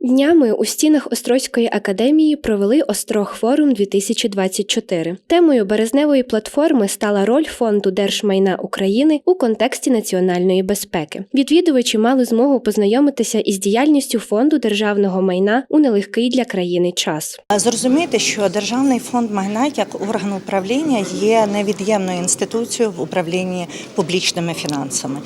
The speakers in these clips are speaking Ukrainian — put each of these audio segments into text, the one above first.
Днями у стінах Острозької академії провели Острог форум 2024. Темою березневої платформи стала роль фонду держмайна України у контексті національної безпеки. Відвідувачі мали змогу познайомитися із діяльністю фонду державного майна у нелегкий для країни час. Зрозуміти, що Державний фонд майна як орган управління є невід'ємною інституцією в управлінні публічними фінансами.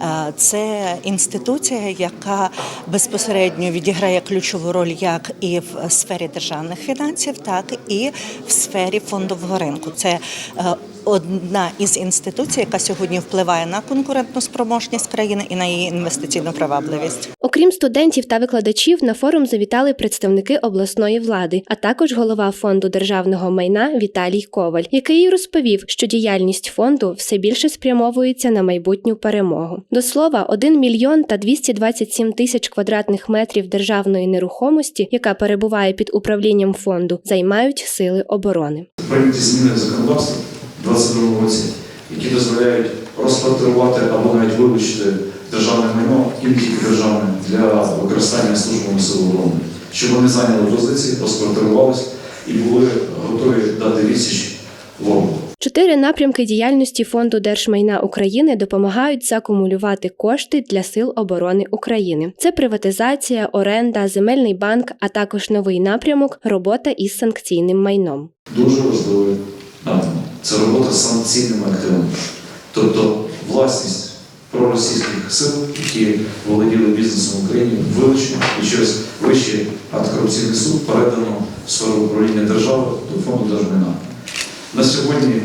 Е, Це інституція, яка безпосередньо відіграє ключову роль як і в сфері державних фінансів, так і в сфері фондового ринку. Це е, одна із інституцій, яка сьогодні впливає на конкурентну спроможність країни і на її інвестиційну привабливість. Окрім студентів та викладачів, на форум завітали представники обласної влади, а також голова фонду державного майна Віталій Коваль, який розповів, що діяльність фонду все більше спрямовується на майбутню перемогу. До слова, 1 мільйон та 227 тисяч квадратних метрів державної нерухомості, яка перебуває під управлінням фонду, займають сили оборони. прийняті зміни в 2022 році, які дозволяють розпатрувати або навіть вилучити державне майно, і не тільки державне, для використання службами сил оборони, щоб вони зайняли позиції, розпатрувалися і були готові дати відсіч ворогу. Чотири напрямки діяльності фонду держмайна України допомагають закумулювати кошти для сил оборони України. Це приватизація, оренда, земельний банк, а також новий напрямок робота із санкційним майном. Дуже важливий напрямок. Це робота з санкційними активами, тобто власність проросійських сил, які володіли бізнесом в Україні, вилучено і через вищий антикорупційний суд передано в сферу управління держави до фонду держмайна. На сьогодні,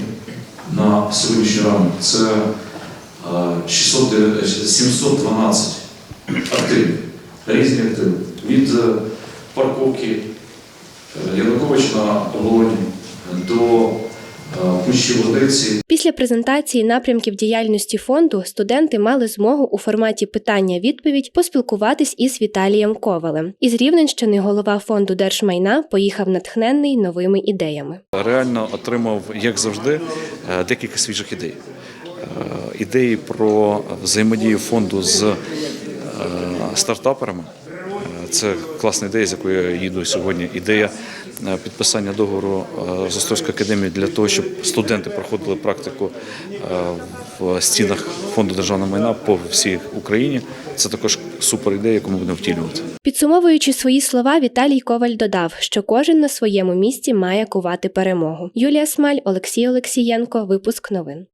на сьогоднішній ранок, це е, 600, е, 712 активів, різні активи. Від е, парковки е, Януковича на оболоні до Пущі Водиці Після презентації напрямків діяльності фонду студенти мали змогу у форматі питання-відповідь поспілкуватись із Віталієм Ковалем. Із Рівненщини голова фонду держмайна поїхав натхненний новими ідеями. реально отримав, як завжди, е, декілька свіжих ідей. Е, Ідеї про взаємодію фонду з е, стартаперами. Це класна ідея, з якою я їду сьогодні. Ідея е, підписання договору е, з Острозькою академією для того, щоб студенти проходили практику е, в стінах фонду державного майна по всій Україні. Це також супер ідея, яку ми будемо втілювати. Підсумовуючи свої слова, Віталій Коваль додав, що кожен на своєму місці має кувати перемогу. Юлія Смаль, Олексій Олексієнко. Випуск новин.